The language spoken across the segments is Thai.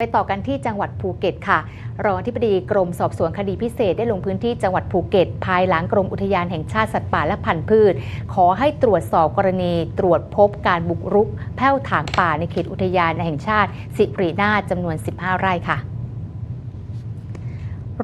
ไปต่อกันที่จังหวัดภูเก็ตค่ะรองอธิบดีกรมสอบสวนคดีพิเศษได้ลงพื้นที่จังหวัดภูเก็ต ภายหลังกรมอุทยานแห่งชาติสัตว์ป่าและพันธุ์พืช ขอให้ตรวจสอบกรณีตรวจพบการบุกรุก แผ้วถางป่าในเขตอุทยานแห่งชาติสิรินาจำนวน 15 ไร่ค่ะ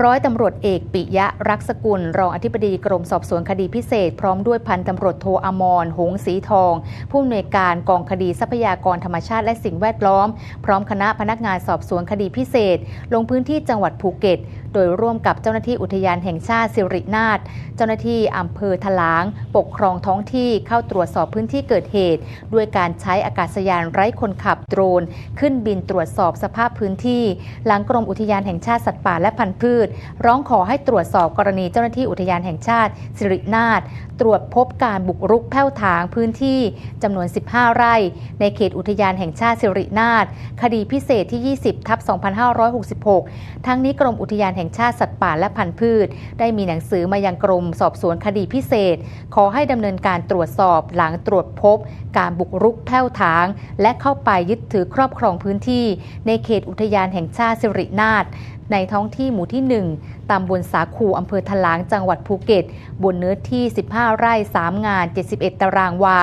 ร้อยตำรวจเอกปิยะรักษกุล รองอธิบดีกรมสอบสวนคดีพิเศษ พร้อมด้วยพันตำรวจโทอมร หงศรีทอง ผู้อำนวยการกองคดีทรัพยากรธรรมชาติและสิ่งแวดล้อม พร้อมคณะพนักงานสอบสวนคดีพิเศษ ลงพื้นที่จังหวัดภูเก็ต โดยร่วมกับเจ้าหน้าที่อุทยานแห่งชาติสิรินาถเจ้าหน้าที่อำเภอทลาง ปกครองท้องที่เข้าตรวจสอบพื้นที่เกิดเหตุ ด้วยการใช้อากาศยานไร้คนขับโดรน ขึ้นบินตรวจสอบสภาพพื้นที่ หลังกรมอุทยานแห่งชาติสัตว์ป่าและพันธุ์พืชร้องขอให้ตรวจสอบกรณีเจ้าหน้าที่อุทยานแห่งชาติ สิรินาถตรวจพบการบุกรุกแผ้วถางพื้นที่จำนวน 15 ไร่ ในเขตอุทยานแห่งชาติสิรินาถคดีพิเศษที่ 20 ทับ 2566 ทั้งนี้กรมอุทยานแห่งชาติสัตว์ป่าและพันธุ์พืช ได้มีหนังสือมายังกรมสอบสวนคดีพิเศษ ขอให้ดำเนินการตรวจสอบหลังตรวจพบ การบุกรุกแผ้วถาง และเข้าไปยึดถือครอบครองพื้นที่ ในเขตอุทยานแห่งชาติสิรินาถในท้องที่หมู่ที่ 1 ตำบลสาคูอำเภอทลาง จังหวัดภูเก็ต บนเนื้อที่ 15 ไร่ 3 งาน 71 ตารางวา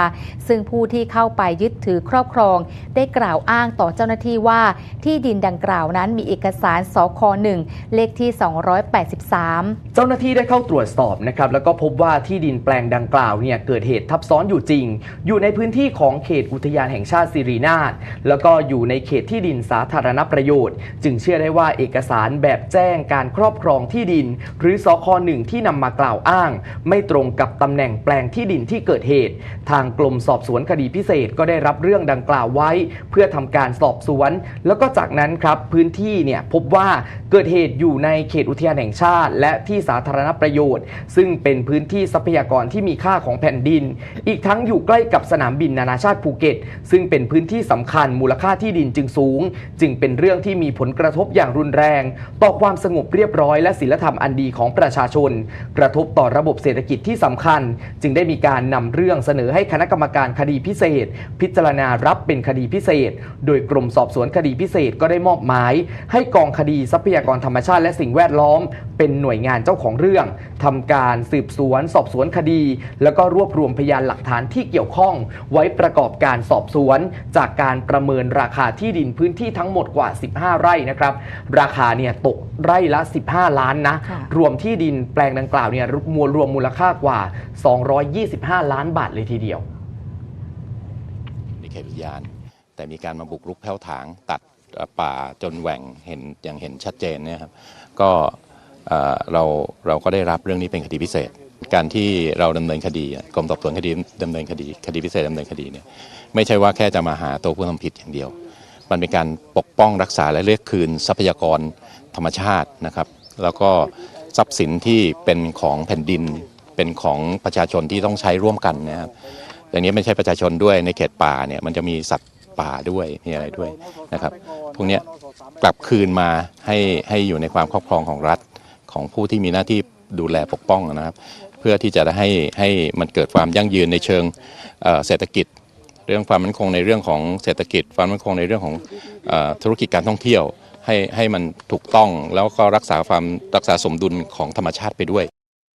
ซึ่งผู้ที่เข้าไปยึดถือครอบครอง ได้กล่าวอ้างต่อเจ้าหน้าที่ว่า ที่ดินดังกล่าวนั้นมีเอกสารสค1เลขที่ 283 เจ้าหน้าที่ได้เข้าตรวจสอบนะครับ แล้วก็พบว่าที่ดินแปลงดังกล่าวเนี่ยเกิดเหตุทับซ้อนอยู่จริง อยู่ในพื้นที่ของเขตอุทยานแห่งชาติสิรินาถแล้วก็อยู่ในเขตที่ดินสาธารณประโยชน์ จึงเชื่อได้ว่าเอกสารแบบแจ้งการครอบครองที่ดิน หรือสคหนึ่งที่นำมากล่าวอ้าง ไม่ตรงกับตำแหน่งแปลงที่ดินที่เกิดเหตุ ทางกรมสอบสวนคดีพิเศษก็ได้รับเรื่องดังกล่าวไว้ เพื่อทำการสอบสวน แล้วก็จากนั้นครับพื้นที่เนี่ยพบว่าเกิดเหตุอยู่ในเขตอุทยานแห่งชาติ และที่สาธารณประโยชน์ ซึ่งเป็นพื้นที่ทรัพยากรที่มีค่าของแผ่นดิน อีกทั้งอยู่ใกล้กับสนามบินนานาชาติภูเก็ต ซึ่งเป็นพื้นที่สำคัญมูลค่าที่ดินจึงสูง จึงเป็นเรื่องที่มีผลกระทบอย่างรุนแรงต่อความสงบเรียบร้อยและศีลธรรมอันดีของประชาชน กระทบต่อระบบเศรษฐกิจที่สำคัญ จึงได้มีการนำเรื่องเสนอให้คณะกรรมการคดีพิเศษ พิจารณารับเป็นคดีพิเศษ โดยกรมสอบสวนคดีพิเศษก็ได้มอบหมาย ให้กองคดีทรัพยากรธรรมชาติและสิ่งแวดล้อม เป็นหน่วยงานเจ้าของเรื่องทำการสืบสวนสอบสวนคดี แล้วก็รวบรวมพยานหลักฐานที่เกี่ยวข้อง ไว้ประกอบการสอบสวน จากการประเมินราคาที่ดินพื้นที่ทั้งหมดกว่า 15 ไร่นะครับ ราคาเนี่ยตกไร่ละ 15 ล้านนะค่ะรวมที่ดินแปลงดังกล่าวเนี่ยมวลรวมมูลค่ากว่า 225 ล้านบาทเลยทีเดียว ในเขตอุทยาน แต่มีการมาบุกรุกแผ้วถางตัดเอ่อป่าจนแหว่งเห็นอย่างเห็นชัดเจนเนี่ยครับก็เอ่อเราเราก็ได้รับเรื่องนี้เป็นคดีพิเศษ การที่เราดำเนินคดีอะกรมสอบสวนคดีดำเนินคดีคดีพิเศษดำเนินคดีเนี่ยไม่ใช่ว่าแค่จะมาหาตัวผู้ทำผิดอย่างเดียว มันเป็นการปกป้องรักษาและเรียกคืนทรัพยากรธรรมชาตินะครับ แล้วก็ทรัพย์สินที่เป็นของแผ่นดิน เป็นของประชาชนที่ต้องใช้ร่วมกันนะครับอย่างนี้ไม่ใช่ประชาชนด้วยในเขตป่าเนี่ยมันจะมีสัตว์ป่าด้วยมีอะไรด้วยนะครับพวกนี้กลับคืนมาให้ให้อยู่ในความครอบครองของรัฐของผู้ที่มีหน้าที่ดูแลปกป้องนะครับ เพื่อที่จะให้ให้มันเกิดความยั่งยืนในเชิงเเศรษฐกิจ รื่องความมั่นคงในเรื่องของเศรษฐกิจ ความมั่นคงในเรื่องของธุรกิจการท่องเที่ยวให้ให้มันถูกต้องแล้วก็รักษาความรักษาสมดุลของธรรมชาติไปด้วย